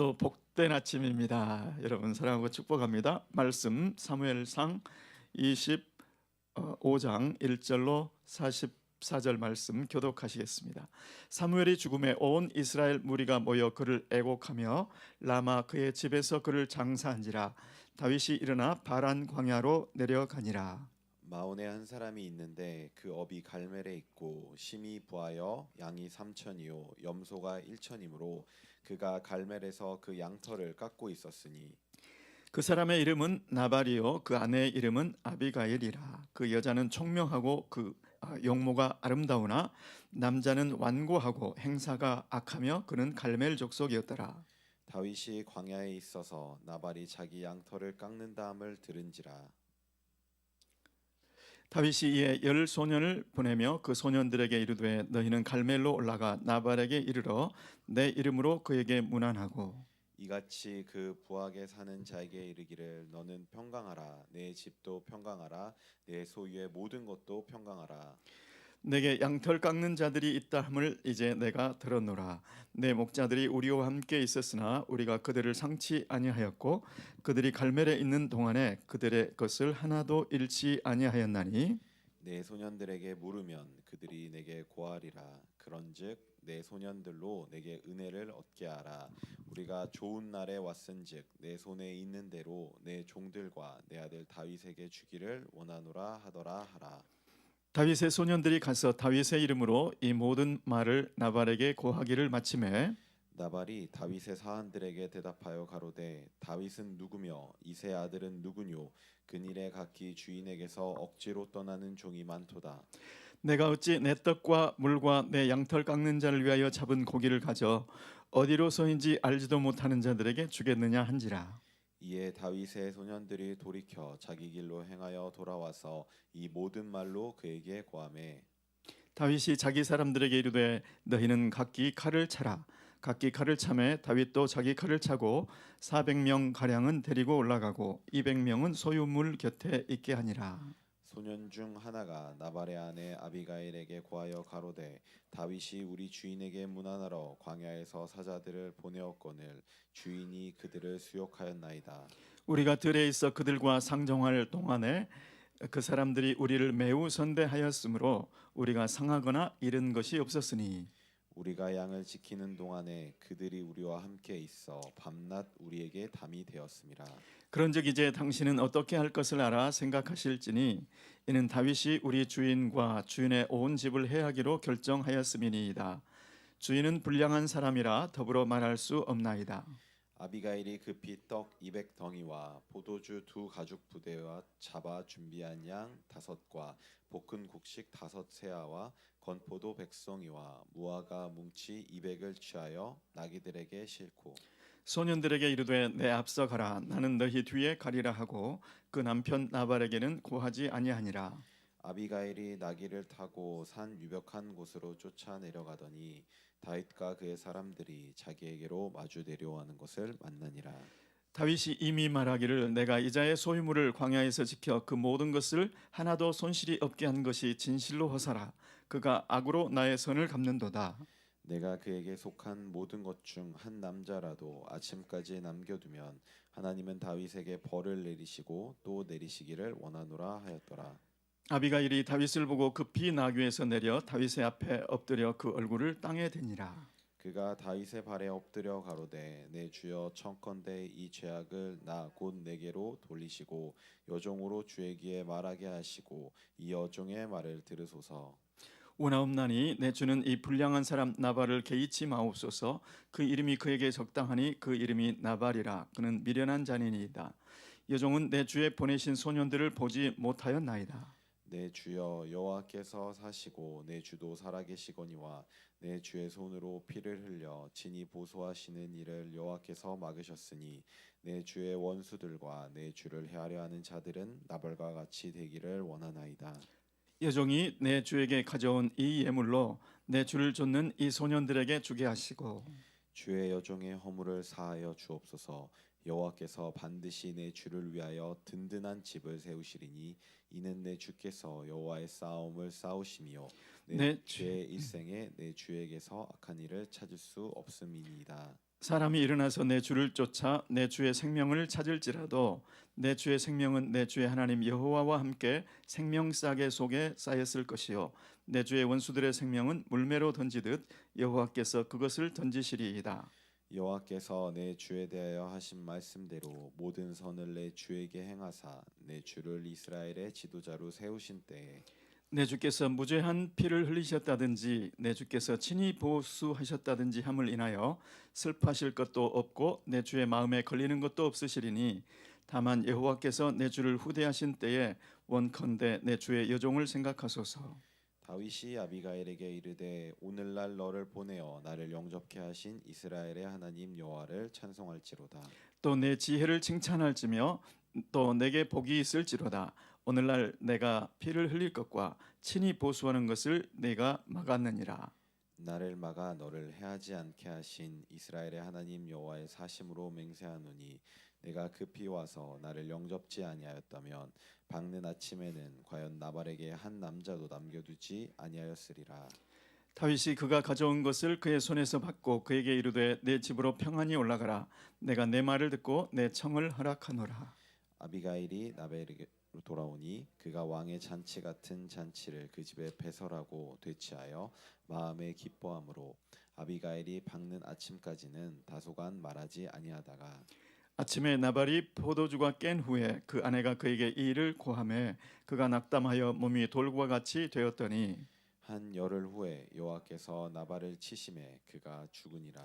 또 복된 아침입니다. 여러분 사랑하고 축복합니다. 말씀 사무엘상 25장 1절로 44절 말씀 교독하시겠습니다. 사무엘이 죽음에 온 이스라엘 무리가 모여 그를 애곡하며 라마 그의 집에서 그를 장사한지라 다윗이 일어나 바란 광야로 내려가니라. 마온에 한 사람이 있는데 그 업이 갈멜에 있고 심히 부하여 양이 삼천이요 염소가 일천이므로 그가 갈멜에서 그 양털을 깎고 있었으니. 그 사람의 이름은 나발이요. 그 아내의 이름은 아비가일이라. 그 여자는 총명하고 그 아, 용모가 아름다우나 남자는 완고하고 행사가 악하며 그는 갈멜 족속이었더라. 다윗이 광야에 있어서 나발이 자기 양털을 깎는다함을 들은지라 다윗이 이에 열 소년을 보내며 그 소년들에게 이르되 너희는 갈멜로 올라가 나발에게 이르러 내 이름으로 그에게 문안하고. 이같이 그 부하게 사는 자에게 이르기를 너는 평강하라. 내 집도 평강하라. 내 소유의 모든 것도 평강하라 내게 양털 깎는 자들이 있다 함을 이제 내가 들었노라. 내 목자들이 우리와 함께 있었으나 우리가 그들을 상치 아니하였고 그들이 갈멜에 있는 동안에 그들의 것을 하나도 잃지 아니하였나니? 내 소년들에게 물으면 그들이 내게 고하리라. 그런즉 내 소년들로 내게 은혜를 얻게 하라. 우리가 좋은 날에 왔은즉 내 손에 있는 대로 내 종들과 내 아들 다윗에게 주기를 원하노라 하더라 하라 다윗의 소년들이 가서 다윗의 이름으로 이 모든 말을 나발에게 고하기를 마침에 나발이 다윗의 사한들에게 대답하여 가로되 다윗은 누구며 이세 아들은 누구뇨? 그일에 각기 주인에게서 억지로 떠나는 종이 많도다. 내가 어찌 내 떡과 물과 내 양털 깎는 자를 위하여 잡은 고기를 가져 어디로서인지 알지도 못하는 자들에게 주겠느냐 한지라 이에 다윗의 소년들이 돌이켜 자기 길로 행하여 돌아와서 이 모든 말로 그에게 고하매 다윗이 자기 사람들에게 이르되 너희는 각기 칼을 차라. 각기 칼을 차매 다윗도 자기 칼을 차고 400명 가량은 데리고 올라가고 200명은 소유물 곁에 있게 하니라 소년 중 하나가 나발의 아내 아비가일에게 고하여 가로되 다윗이 우리 주인에게 문안하러 광야에서 사자들을 보내었거늘 주인이 그들을 수욕하였나이다. 우리가 들에 있어 그들과 상종할 동안에 그 사람들이 우리를 매우 선대하였으므로 우리가 상하거나 잃은 것이 없었으니 우리가 양을 지키는 동안에 그들이 우리와 함께 있어 밤낮 우리에게 담이 되었음이라 그런즉 이제 당신은 어떻게 할 것을 알아 생각하실지니 이는 다윗이 우리 주인과 주인의 온 집을 해하기로 결정하였음이니이다. 주인은 불량한 사람이라 더불어 말할 수 없나이다. 아비가일이 급히 떡 200덩이와 포도주 두 가죽 부대와 잡아 준비한 양 다섯과 볶은 곡식 다섯 세아와 건포도 백송이와 무화과 뭉치 200을 취하여 나귀들에게 싣고 소년들에게 이르되 내 앞서 가라 나는 너희 뒤에 가리라 하고 그 남편 나발에게는 고하지 아니하니라. 아비가일이 나귀를 타고 산 유벽한 곳으로 쫓아 내려가더니 다윗과 그의 사람들이 자기에게로 마주 내려오는 것을 만나니라. 다윗이 이미 말하기를 내가 이자의 소유물을 광야에서 지켜 그 모든 것을 하나도 손실이 없게 한 것이 진실로 허사라. 그가 악으로 나의 선을 갚는도다. 내가 그에게 속한 모든 것 중 한 남자라도 아침까지 남겨두면 하나님은 다윗에게 벌을 내리시고 또 내리시기를 원하노라 하였더라. 아비가일이 다윗을 보고 급히 나귀에서 내려 다윗의 앞에 엎드려 그 얼굴을 땅에 대니라. 그가 다윗의 발에 엎드려 가로되 내 주여 청컨대 이 죄악을 나 곧 내게로 돌리시고 여종으로 주에게 말하게 하시고 이 여종의 말을 들으소서. 원하옵나니 내 주는 이 불량한 사람 나발을 개의치 마옵소서. 그 이름이 그에게 적당하니 그 이름이 나발이라. 그는 미련한 자니이다. 여종은 내 주에 보내신 소년들을 보지 못하였나이다 내 주여 여호와께서 사시고 내 주도 살아계시거니와 내 주의 손으로 피를 흘려 진이 보소하시는 일을 여호와께서 막으셨으니 내 주의 원수들과 내 주를 헤아려 하는 자들은 나발과 같이 되기를 원하나이다. 여종이 내 주에게 가져온 이 예물로 내 주를 쫓는 이 소년들에게 주게 하시고 주의 여종의 허물을 사하여 주옵소서. 여호와께서 반드시 내 주를 위하여 든든한 집을 세우시리니 이는 내 주께서 여호와의 싸움을 싸우시며 내내 주의 일생에 내 주에게서 악한 일을 찾을 수 없음이니이다. 사람이 일어나서 내 주를 쫓아 내 주의 생명을 찾을지라도 내 주의 생명은 내 주의 하나님 여호와와 함께 생명싸개 속에 쌓였을 것이요 내 주의 원수들의 생명은 물매로 던지듯 여호와께서 그것을 던지시리이다. 여호와께서 내 주에 대하여 하신 말씀대로 모든 선을 내 주에게 행하사 내 주를 이스라엘의 지도자로 세우신 때에 내 주께서 무죄한 피를 흘리셨다든지 내 주께서 친히 보수하셨다든지 함을 인하여 슬퍼하실 것도 없고 내 주의 마음에 걸리는 것도 없으시리니 다만 여호와께서 내 주를 후대하신 때에 원컨대 내 주의 여종을 생각하소서. 다윗이 아비가일에게 이르되 오늘날 너를 보내어 나를 영접케 하신 이스라엘의 하나님 여호와를 찬송할지로다 또 내 지혜를 칭찬할지며 또 내게 복이 있을지로다. 오늘날 내가 피를 흘릴 것과 친히 보수하는 것을 내가 막았느니라. 나를 막아 너를 해하지 않게 하신 이스라엘의 하나님 여호와의 사심으로 맹세하노니 내가 급히 와서 나를 영접지 아니하였다면 밝는 아침에는 과연 나발에게 한 남자도 남겨두지 아니하였으리라 다윗이 그가 가져온 것을 그의 손에서 받고 그에게 이르되 내 집으로 평안히 올라가라. 내가 내 말을 듣고 내 청을 허락하노라. 아비가일이 나벨에게로 돌아오니 그가 왕의 잔치 같은 잔치를 그 집에 배설하고 되치하여 마음에 기뻐함으로 아비가일이 밝는 아침까지는 다소간 말하지 아니하다가 아침에 나발이 포도주가 깬 후에 그 아내가 그에게 이 일을 고함해 그가 낙담하여 몸이 돌과 같이 되었더니 한 열흘 후에 여호와께서 나발을 치심에 그가 죽으니라.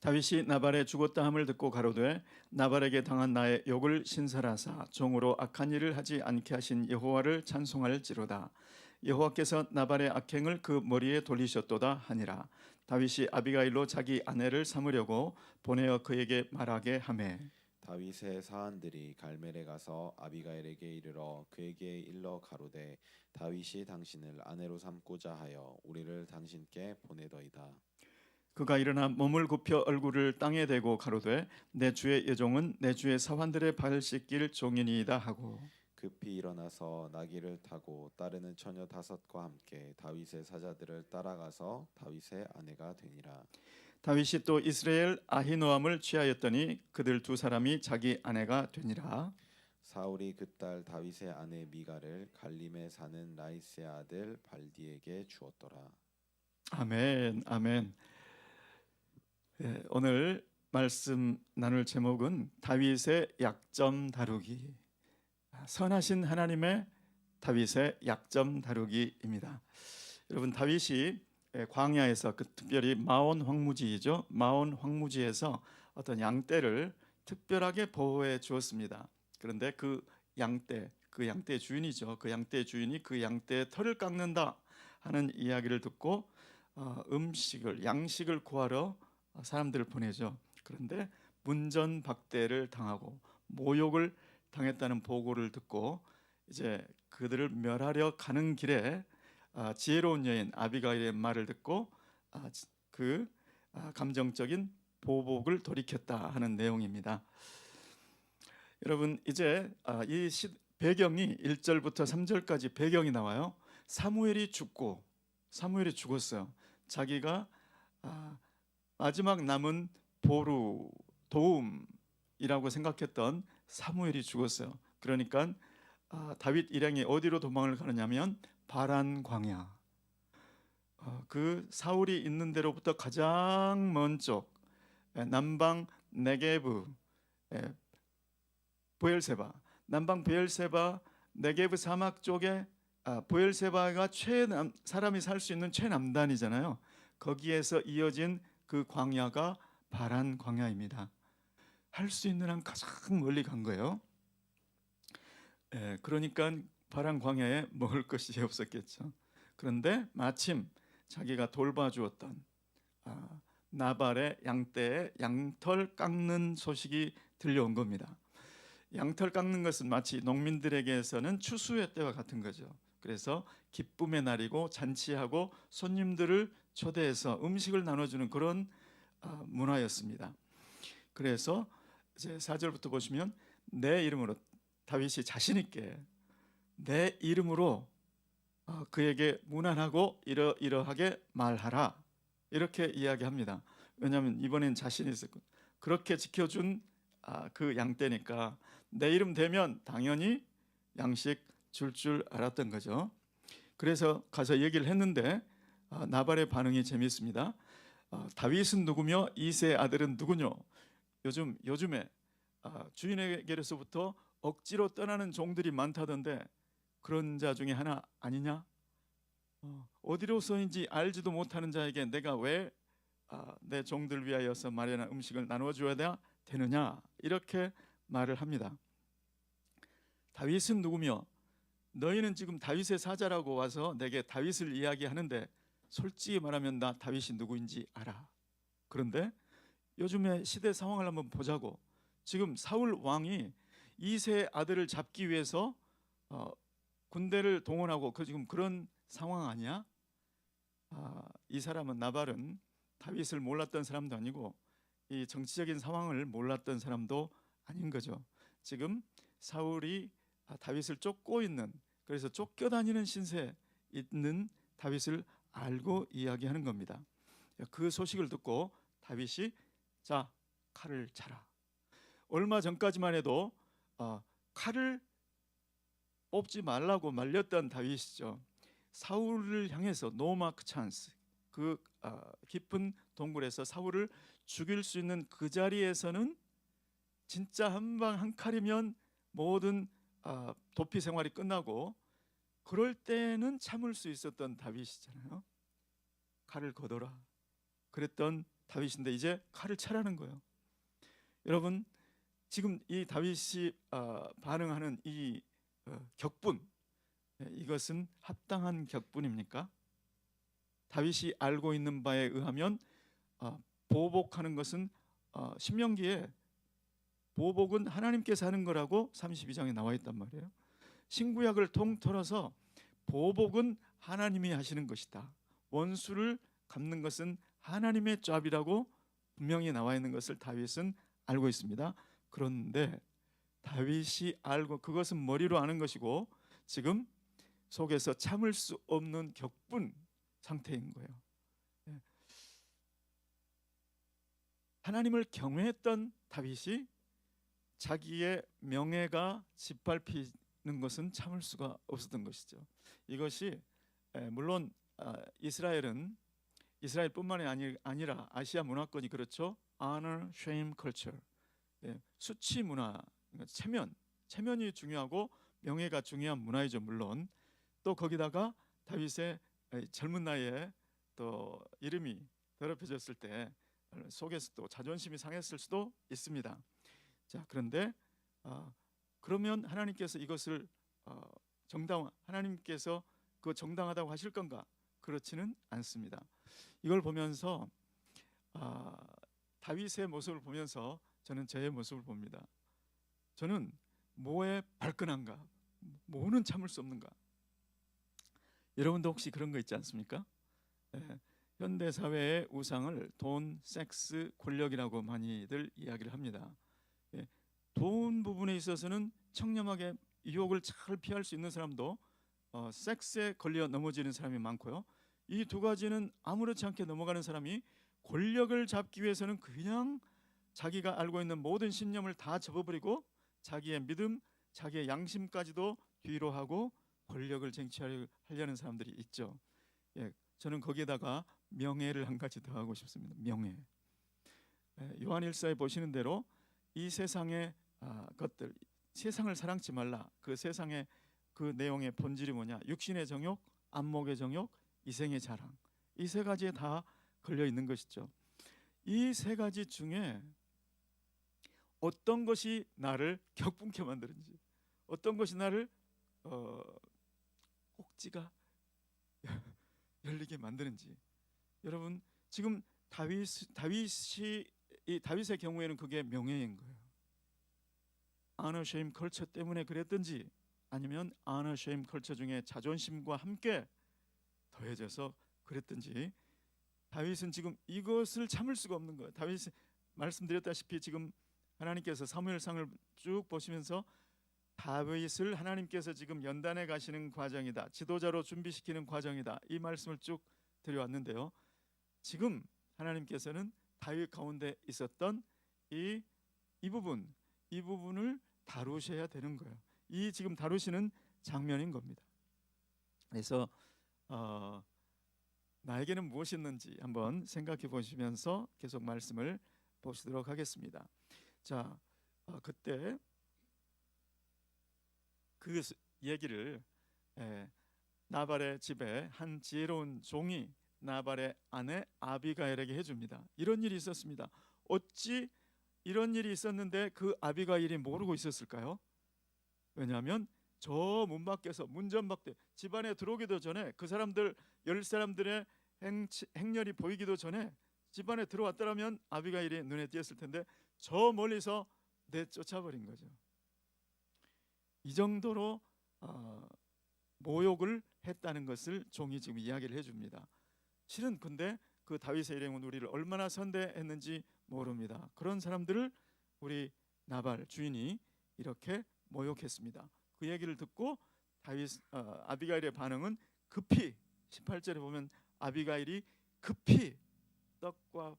다윗이 나발의 죽었다 함을 듣고 가로되 나발에게 당한 나의 욕을 신설하사 종으로 악한 일을 하지 않게 하신 여호와를 찬송할지로다. 여호와께서 나발의 악행을 그 머리에 돌리셨도다 하니라. 다윗이 아비가일로 자기 아내를 삼으려고 보내어 그에게 말하게 하매 다윗의 사한들이 갈멜에 가서 아비가일에게 이르러 그에게 일러 가로되 다윗이 당신을 아내로 삼고자 하여 우리를 당신께 보내더이다 그가 일어나 몸을 굽혀 얼굴을 땅에 대고 가로되 내 주의 여종은 내 주의 사환들의 발 씻길 종이니이다 하고 급히 일어나서 나귀를 타고 따르는 처녀 다섯과 함께 다윗의 사자들을 따라가서 다윗의 아내가 되니라. 다윗이 또 이스라엘 아히노함을 취하였더니 그들 두 사람이 자기 아내가 되니라. 사울이 그 딸 다윗의 아내 미가를 갈림에 사는 라이스의 아들 발디에게 주었더라. 아멘 아멘. 예, 오늘 말씀 나눌 제목은 다윗의 약점 다루기. 선하신 하나님의 다윗의 약점 다루기입니다. 여러분 다윗이 예, 광야에서 그 특별히 마온 황무지이죠. 마온 황무지에서 어떤 양떼를 특별하게 보호해 주었습니다. 그런데 그 양떼 그 양떼 주인이죠. 그 양떼 주인이 그 양떼의 털을 깎는다 하는 이야기를 듣고 어, 음식을 양식을 구하러 어, 사람들을 보내죠. 그런데 문전박대를 당하고 모욕을 당했다는 보고를 듣고 이제 그들을 멸하려 가는 길에 아, 지혜로운 여인 아비가일의 말을 듣고 아, 지- 그 아, 감정적인 보복을 돌이켰다 하는 내용입니다. 여러분 이제 아, 이 시, 배경이 1절부터 3절까지 배경이 나와요. 사무엘이 죽고 사무엘이 죽었어요. 자기가 아, 마지막 남은 보루 도움이라고 생각했던 사무엘이 죽었어요. 그러니까 아, 다윗 일행이 어디로 도망을 가느냐면 바란 광야. 어, 그 사울이 있는 데로부터 가장 먼 쪽 남방 네게브 에, 보엘세바 남방 보엘세바 네게브 사막 쪽에 아, 보엘세바가 최남 사람이 살 수 있는 최남단이잖아요. 거기에서 이어진 그 광야가 바란 광야입니다. 할 수 있는 한 가장 멀리 간 거예요. 예, 그러니까 바란 광야에 먹을 것이 없었겠죠. 그런데 마침 자기가 돌봐주었던 아, 나발의 양떼의 양털 깎는 소식이 들려온 겁니다. 양털 깎는 것은 마치 농민들에게서는 추수의 때와 같은 거죠. 그래서 기쁨의 날이고 잔치하고 손님들을 초대해서 음식을 나눠주는 그런 아, 문화였습니다. 그래서 이제 4절부터 보시면 내 이름으로 다윗이 자신 있게 내 이름으로 어, 그에게 무난하고 이러 이러하게 말하라 이렇게 이야기합니다. 왜냐하면 이번엔 자신이 있었고 그렇게 지켜준 아, 그 양떼니까 내 이름 되면 당연히 양식 줄줄 알았던 거죠. 그래서 가서 얘기를 했는데 아, 나발의 반응이 재미있습니다. 아, 다윗은 누구며 이세 아들은 누구뇨? 요즘 요즘에 아, 주인에게로서부터 억지로 떠나는 종들이 많다던데 그런 자 중에 하나 아니냐? 어, 어디로서인지 알지도 못하는 자에게 내가 왜 아, 내 종들 위하여서 마련한 음식을 나누어 줘야 되느냐 이렇게 말을 합니다. 다윗은 누구며 너희는 지금 다윗의 사자라고 와서 내게 다윗을 이야기하는데 솔직히 말하면 나 다윗이 누구인지 알아. 그런데 요즘의 시대 상황을 한번 보자고. 지금 사울 왕이 이세 아들을 잡기 위해서 어, 군대를 동원하고 그 지금 그런 상황 아니야? 아, 이 사람은 나발은 다윗을 몰랐던 사람도 아니고 이 정치적인 상황을 몰랐던 사람도 아닌 거죠. 지금 사울이 아, 다윗을 쫓고 있는 그래서 쫓겨다니는 신세 있는 다윗을 알고 이야기하는 겁니다. 그 소식을 듣고 다윗이 자 칼을 차라. 얼마 전까지만 해도 어, 칼을 뽑지 말라고 말렸던 다윗이죠. 사울을 향해서 노마크 찬스 그 아, 깊은 동굴에서 사울을 죽일 수 있는 그 자리에서는 진짜 한 방 한 칼이면 모든 아, 도피 생활이 끝나고 그럴 때는 참을 수 있었던 다윗이잖아요. 칼을 거둬라. 그랬던 다윗인데 이제 칼을 차라는 거예요. 여러분 지금 이 다윗이 아, 반응하는 이 어, 격분 예, 이것은 합당한 격분입니까? 다윗이 알고 있는 바에 의하면 어, 보복하는 것은 어, 신명기에 보복은 하나님께서 하는 거라고 32장에 나와 있단 말이에요. 신구약을 통틀어서 보복은 하나님이 하시는 것이다. 원수를 갚는 것은 하나님의 잡이라고 분명히 나와 있는 것을 다윗은 알고 있습니다. 그런데 다윗이 알고 그것은 머리로 아는 것이고 지금 속에서 참을 수 없는 격분 상태인 거예요. 예. 하나님을 경외했던 다윗이 자기의 명예가 짓밟히는 것은 참을 수가 없었던 것이죠. 이것이 에, 물론 아, 이스라엘은 이스라엘뿐만이 아니, 아니라 아시아 문화권이 그렇죠. honor, shame culture. 예, 수치 문화, 체면, 체면이 중요하고 명예가 중요한 문화이죠. 물론 또 거기다가 다윗의 에, 젊은 나이에 또 이름이 더럽혀졌을 때 속에서 또 자존심이 상했을 수도 있습니다. 자 그런데 어, 그러면 하나님께서 이것을 어, 정당 하나님께서 그 정당하다고 하실 건가? 그렇지는 않습니다. 이걸 보면서 아, 다윗의 모습을 보면서 저는 저의 모습을 봅니다. 저는 뭐에 발끈한가? 뭐는 참을 수 없는가? 여러분도 혹시 그런 거 있지 않습니까? 예, 현대 사회의 우상을 돈, 섹스, 권력이라고 많이들 이야기를 합니다. 예, 돈 부분에 있어서는 청렴하게 유혹을 잘 피할 수 있는 사람도 어, 섹스에 걸려 넘어지는 사람이 많고요. 이 두 가지는 아무렇지 않게 넘어가는 사람이 권력을 잡기 위해서는 그냥 자기가 알고 있는 모든 신념을 다 접어버리고 자기의 믿음, 자기의 양심까지도 뒤로 하고 권력을 쟁취하려는 사람들이 있죠. 예, 저는 거기에다가 명예를 한 가지 더 하고 싶습니다. 명예. 예, 요한일서에 보시는 대로 이 세상의 아, 것들, 세상을 사랑치 말라. 그 세상의 그 내용의 본질이 뭐냐? 육신의 정욕, 안목의 정욕, 이생의 자랑. 이 세 가지에 다 걸려 있는 것이죠. 이 세 가지 중에 어떤 것이 나를 격분케 만드는지, 어떤 것이 나를 어, 꼭지가 열리게 만드는지. 여러분 지금 다윗 다윗이 이 다윗의 경우에는 그게 명예인 거예요. shame 컬처 때문에 그랬든지 아니면 shame 컬처 중에 자존심과 함께 더해져서 그랬든지 다윗은 지금 이것을 참을 수가 없는 거예요. 다윗 말씀드렸다시피 지금 하나님께서 사무엘상을 쭉 보시면서 다윗을 하나님께서 지금 연단해 가시는 과정이다. 지도자로 준비시키는 과정이다. 이 말씀을 쭉 드려왔는데요. 지금 하나님께서는 다윗 가운데 있었던 이, 이 부분 이 부분을 다루셔야 되는 거예요. 이 지금 다루시는 장면인 겁니다. 그래서 어, 나에게는 무엇이 있는지 한번 생각해 보시면서 계속 말씀을 보시도록 하겠습니다. 자, 어, 그때 그 스- 얘기를 예, 나발의 집에 한 지혜로운 종이 나발의 아내 아비가일에게 해줍니다. 이런 일이 있었습니다. 어찌 이런 일이 있었는데 그 아비가일이 모르고 있었을까요? 왜냐하면 저 문 밖에서 문전박대 집안에 들어오기도 전에 그 사람들 열 사람들의 행, 행렬이 보이기도 전에 집안에 들어왔더라면 아비가일이 눈에 띄었을 텐데 저 멀리서 내쫓아버린 거죠. 이 정도로 어, 모욕을 했다는 것을 종이 지금 이야기를 해줍니다. 실은 근데 그 다윗의 일행은 우리를 얼마나 선대했는지 모릅니다. 그런 사람들을 우리 나발 주인이 이렇게 모욕했습니다. 그 얘기를 듣고 다윗 어, 아비가일의 반응은 급히 18절에 보면 아비가일이 급히 떡과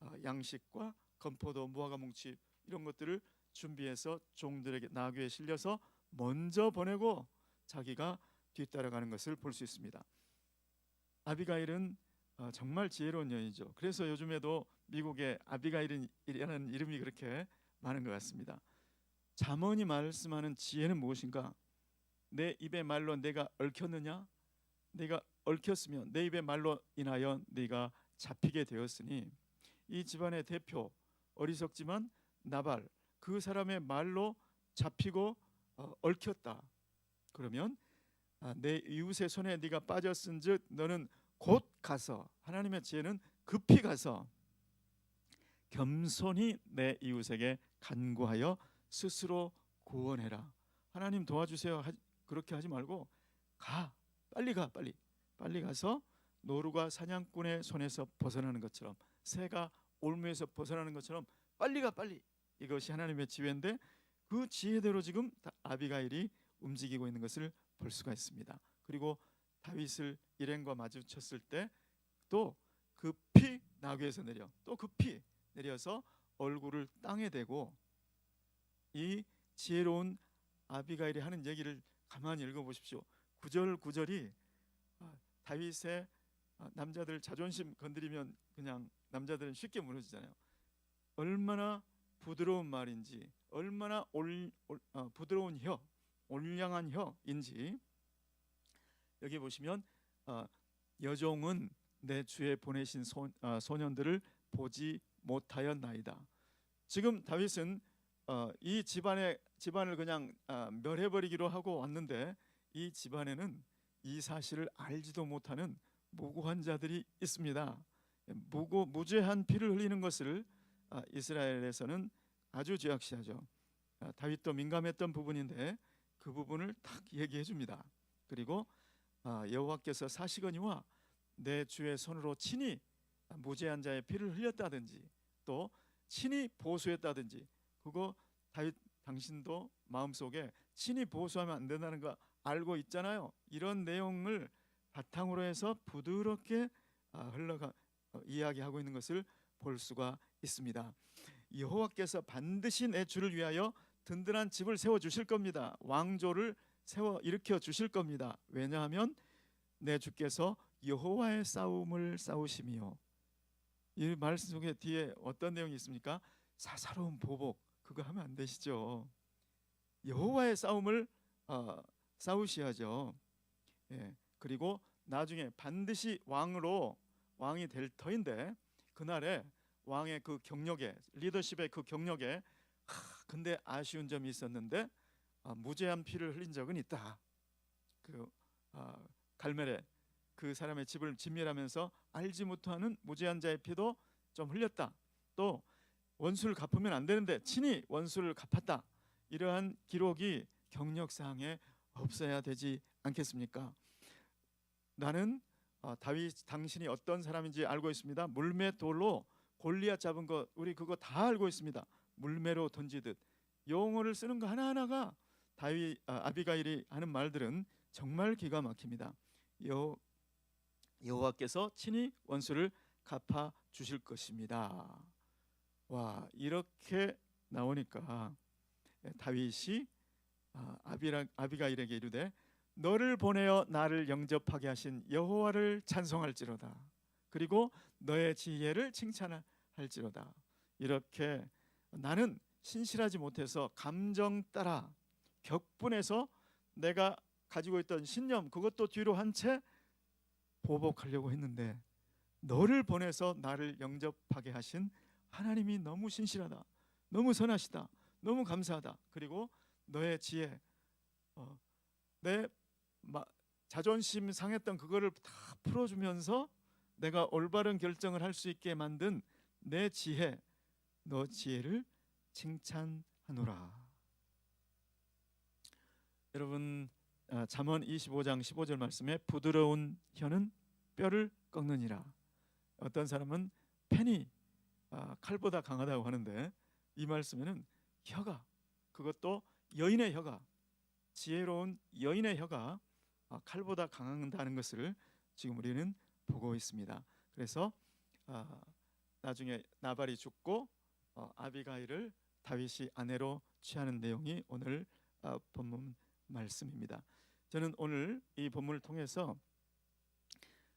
어, 양식과 건포도 무화과 뭉치 이런 것들을 준비해서 종들에게 나귀에 실려서 먼저 보내고 자기가 뒤따라가는 것을 볼 수 있습니다. 아비가일은 어, 정말 지혜로운 여인이죠. 그래서 요즘에도 미국의 아비가일이라는 이름이 그렇게 많은 것 같습니다. 잠언이 말씀하는 지혜는 무엇인가? 내 입의 말로 내가 얽혔느냐? 내가 얽혔으면 내 입의 말로 인하여 네가 잡히게 되었으니 이 집안의 대표 어리석지만 나발 그 사람의 말로 잡히고 어, 얽혔다. 그러면 아, 내 이웃의 손에 네가 빠졌은즉 너는 곧 가서 하나님의 지혜는 급히 가서 겸손히 내 이웃에게 간구하여 스스로 구원해라. 하나님 도와주세요. 하, 그렇게 하지 말고 가 빨리 가 빨리 빨리 가서 노루가 사냥꾼의 손에서 벗어나는 것처럼 새가 올무에서 벗어나는 것처럼 빨리 가 빨리 이것이 하나님의 지혜인데 그 지혜대로 지금 다- 아비가일이 움직이고 있는 것을 볼 수가 있습니다. 그리고 다윗을 일행과 마주쳤을 때 또 급히 나귀에서 내려 또 급히 내려서 얼굴을 땅에 대고 이 지혜로운 아비가일이 하는 얘기를 가만히 읽어 보십시오. 구절 구절이 아, 다윗의 아, 남자들 자존심 건드리면 그냥 남자들은 쉽게 무너지잖아요. 얼마나 부드러운 말인지, 얼마나 올, 올, 어, 부드러운 혀, 올량한 혀인지 여기 보시면 어, 여종은 내 주에 보내신 소, 어, 소년들을 보지 못하였나이다. 지금 다윗은 어, 이 집안의 집안을 그냥 어, 멸해버리기로 하고 왔는데 이 집안에는 이 사실을 알지도 못하는 무고한 자들이 있습니다. 무고 무죄한 피를 흘리는 것을 아, 이스라엘에서는 아주 죄악시하죠. 아, 다윗도 민감했던 부분인데 그 부분을 탁 얘기해 줍니다. 그리고 아, 여호와께서 사시거니와 내 주의 손으로 친히 무죄한 자의 피를 흘렸다든지 또 친히 보수했다든지 그거 다윗 당신도 마음속에 친히 보수하면 안 된다는 거 알고 있잖아요. 이런 내용을 바탕으로 해서 부드럽게 아, 흘러가 어, 이야기하고 있는 것을 볼 수가 있습니다. 여호와께서 반드시 내 주를 위하여 든든한 집을 세워 주실 겁니다. 왕조를 세워 일으켜 주실 겁니다. 왜냐하면 내 주께서 여호와의 싸움을 싸우시며 이 말씀 속에 뒤에 어떤 내용이 있습니까? 사사로운 보복 그거 하면 안 되시죠. 여호와의 싸움을 어, 싸우셔야죠. 예. 그리고 나중에 반드시 왕으로 왕이 될 터인데 그날에 왕의 그 경력에 리더십의 그 경력에 하, 근데 아쉬운 점이 있었는데 아, 무죄한 피를 흘린 적은 있다. 그 아, 갈멜에 그 사람의 집을 진멸하면서 알지 못하는 무죄한 자의 피도 좀 흘렸다. 또 원수를 갚으면 안 되는데 친히 원수를 갚았다. 이러한 기록이 경력상에 없어야 되지 않겠습니까? 나는 어, 다윗 당신이 어떤 사람인지 알고 있습니다. 물매 돌로 골리앗 잡은 거 우리 그거 다 알고 있습니다. 물매로 던지듯 용어를 쓰는 거 하나 하나가 다윗 아, 아비가일이 하는 말들은 정말 기가 막힙니다. 여 여호와께서 친히 원수를 갚아 주실 것입니다. 와 이렇게 나오니까 다윗이 아, 아비라, 아비가일에게 이르되 너를 보내어 나를 영접하게 하신 여호와를 찬송할지로다. 그리고 너의 지혜를 칭찬할지로다. 이렇게 나는 신실하지 못해서 감정 따라 격분해서 내가 가지고 있던 신념 그것도 뒤로 한 채 보복하려고 했는데 너를 보내서 나를 영접하게 하신 하나님이 너무 신실하다. 너무 선하시다. 너무 감사하다. 그리고 너의 지혜 어, 내 마, 자존심 상했던 그거를 다 풀어주면서 내가 올바른 결정을 할 수 있게 만든 내 지혜 너 지혜를 칭찬하노라. 여러분 아, 잠언 25장 15절 말씀에 부드러운 혀는 뼈를 꺾느니라. 어떤 사람은 펜이 아, 칼보다 강하다고 하는데 이 말씀에는 혀가 그것도 여인의 혀가 지혜로운 여인의 혀가 아, 칼보다 강한다는 것을 지금 우리는 보고 있습니다. 그래서 아, 나중에 나발이 죽고 어, 아비가일을 다윗이 아내로 취하는 내용이 오늘 아, 본문 말씀입니다. 저는 오늘 이 본문을 통해서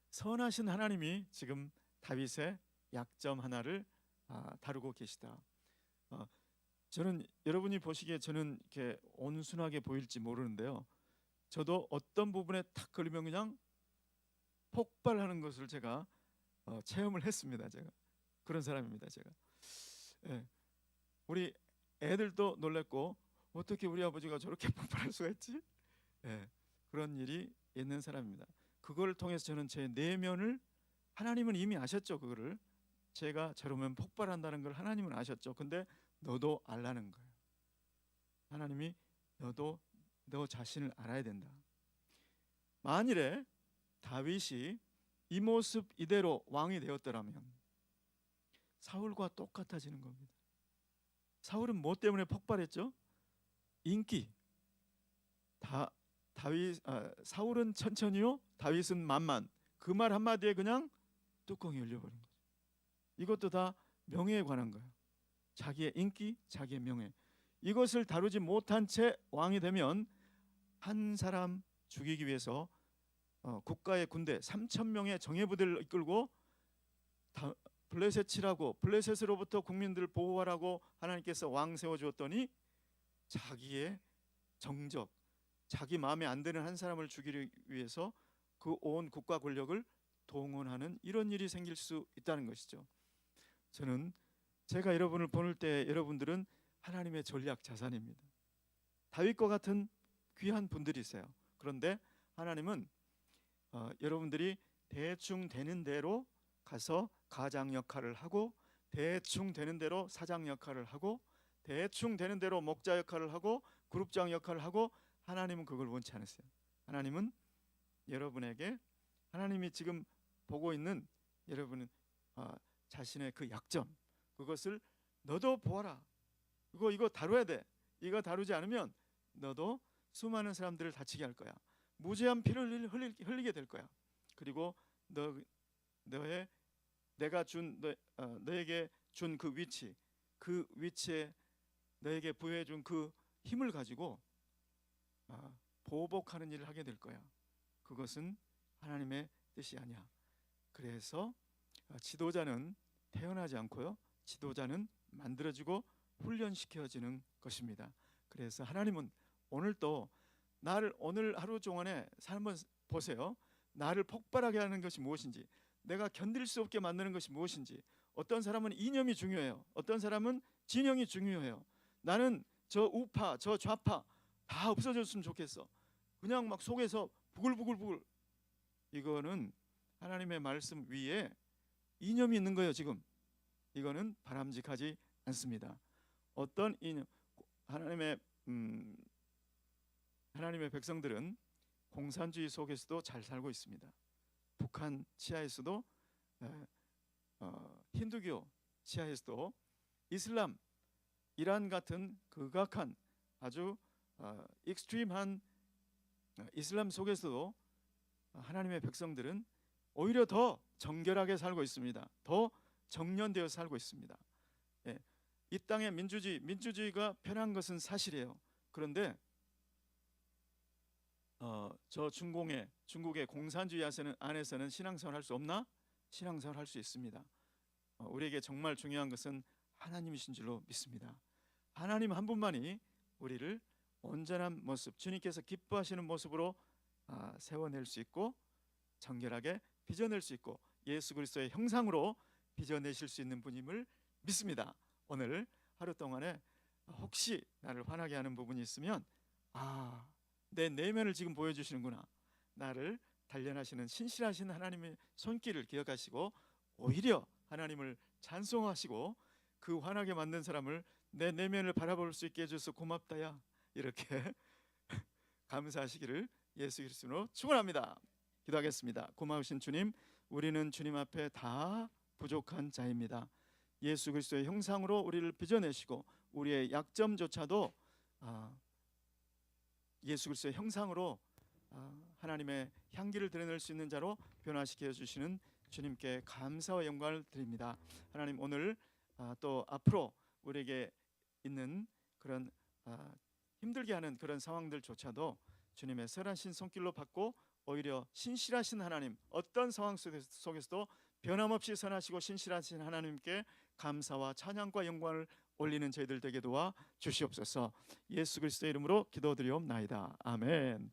선하신 하나님이 지금 다윗의 약점 하나를 아, 다루고 계시다. 어, 저는 여러분이 보시기에 저는 이렇게 온순하게 보일지 모르는데요. 저도 어떤 부분에 탁 걸리면 그냥 폭발하는 것을 제가 어, 체험을 했습니다. 제가 그런 사람입니다. 제가 예. 우리 애들도 놀랬고 어떻게 우리 아버지가 저렇게 폭발할 수가 있지? 예. 그런 일이 있는 사람입니다. 그걸 통해서 저는 제 내면을 하나님은 이미 아셨죠. 그거를 제가 저러면 폭발한다는 걸 하나님은 아셨죠. 근데 너도 알라는 거예요. 하나님이 너도 너 자신을 알아야 된다. 만일에 다윗이 이 모습 이대로 왕이 되었더라면 사울과 똑같아지는 겁니다. 사울은 뭐 때문에 폭발했죠? 인기. 다 다윗 아, 사울은 천천히요, 다윗은 만만. 그 말 한마디에 그냥 뚜껑이 열려버린 거죠. 이것도 다 명예에 관한 거예요. 자기의 인기, 자기의 명예. 이것을 다루지 못한 채 왕이 되면 한 사람 죽이기 위해서 어, 국가의 군대 3천 명의 정예부대를 이끌고 다, 블레셋이라고 블레셋으로부터 국민들을 보호하라고 하나님께서 왕 세워 주었더니 자기의 정적, 자기 마음에 안 드는 한 사람을 죽이기 위해서 그 온 국가 권력을 동원하는 이런 일이 생길 수 있다는 것이죠. 저는 제가 여러분을 보낼 때 여러분들은 하나님의 전략 자산입니다. 다윗과 같은 귀한 분들이세요. 그런데 하나님은 어, 여러분들이 대충 되는 대로 가서 가장 역할을 하고 대충 되는 대로 사장 역할을 하고 대충 되는 대로 목자 역할을 하고 그룹장 역할을 하고 하나님은 그걸 원치 않으세요. 하나님은 여러분에게 하나님이 지금 보고 있는 여러분은 어, 자신의 그 약점 그것을 너도 보아라. 이거 이거 다뤄야 돼. 이거 다루지 않으면 너도 수많은 사람들을 다치게 할 거야. 무제한 피를 흘리, 흘리게 될 거야. 그리고 너 너의 내가 준 너, 어, 너에게 준 그 위치, 그 위치에 너에게 부여해 준 그 힘을 가지고 아, 보복하는 일을 하게 될 거야. 그것은 하나님의 뜻이 아니야. 그래서 아, 지도자는 태어나지 않고요. 지도자는 만들어지고 훈련시켜지는 것입니다. 그래서 하나님은 오늘도 나를 오늘 하루 종안에 한번 보세요. 나를 폭발하게 하는 것이 무엇인지, 내가 견딜 수 없게 만드는 것이 무엇인지. 어떤 사람은 이념이 중요해요. 어떤 사람은 진영이 중요해요. 나는 저 우파, 저 좌파 다 없어졌으면 좋겠어. 그냥 막 속에서 부글부글부글. 이거는 하나님의 말씀 위에 이념이 있는 거예요. 지금 이거는 바람직하지 않습니다. 어떤 이념, 하나님의 음, 하나님의 백성들은 공산주의 속에서도 잘 살고 있습니다. 북한 치하에서도 에, 어, 힌두교 치하에서도 이슬람, 이란 같은 극악한 아주 어, 익스트림한 어, 이슬람 속에서도 하나님의 백성들은 오히려 더 정결하게 살고 있습니다. 더 정년되어 살고 있습니다. 예. 이 땅의 민주주의, 민주주의가 편한 것은 사실이에요. 그런데 어, 저 중공의 중국의 공산주의 안에서는, 신앙생활 할 수 없나? 신앙생활 할 수 있습니다. 어, 우리에게 정말 중요한 것은 하나님이신 줄로 믿습니다. 하나님 한 분만이 우리를 온전한 모습, 주님께서 기뻐하시는 모습으로 아, 세워낼 수 있고 정결하게 빚어낼 수 있고 예수 그리스도의 형상으로 빚어내실 수 있는 분임을 믿습니다. 오늘 하루 동안에 혹시 나를 화나게 하는 부분이 있으면 아, 내 내면을 지금 보여주시는구나. 나를 단련하시는 신실하신 하나님의 손길을 기억하시고 오히려 하나님을 찬송하시고 그 화나게 만든 사람을 내 내면을 바라볼 수 있게 해줘서 고맙다야 이렇게 감사하시기를 예수 그리스도로 축원합니다. 기도하겠습니다. 고마우신 주님, 우리는 주님 앞에 다 부족한 자입니다. 예수 그리스도의 형상으로 우리를 빚어내시고 우리의 약점조차도 아, 예수 그리스도의 형상으로 아, 하나님의 향기를 드러낼 수 있는 자로 변화시켜 주시는 주님께 감사와 영광을 드립니다. 하나님 오늘 아, 또 앞으로 우리에게 있는 그런 아, 힘들게 하는 그런 상황들조차도 주님의 선하신 손길로 받고 오히려 신실하신 하나님 어떤 상황 속에서- 속에서도 변함없이 선하시고 신실하신 하나님께 감사와 찬양과 영광을 올리는 저희들 되게 도와 주시옵소서. 예수 그리스도의 이름으로 기도드리옵나이다. 아멘.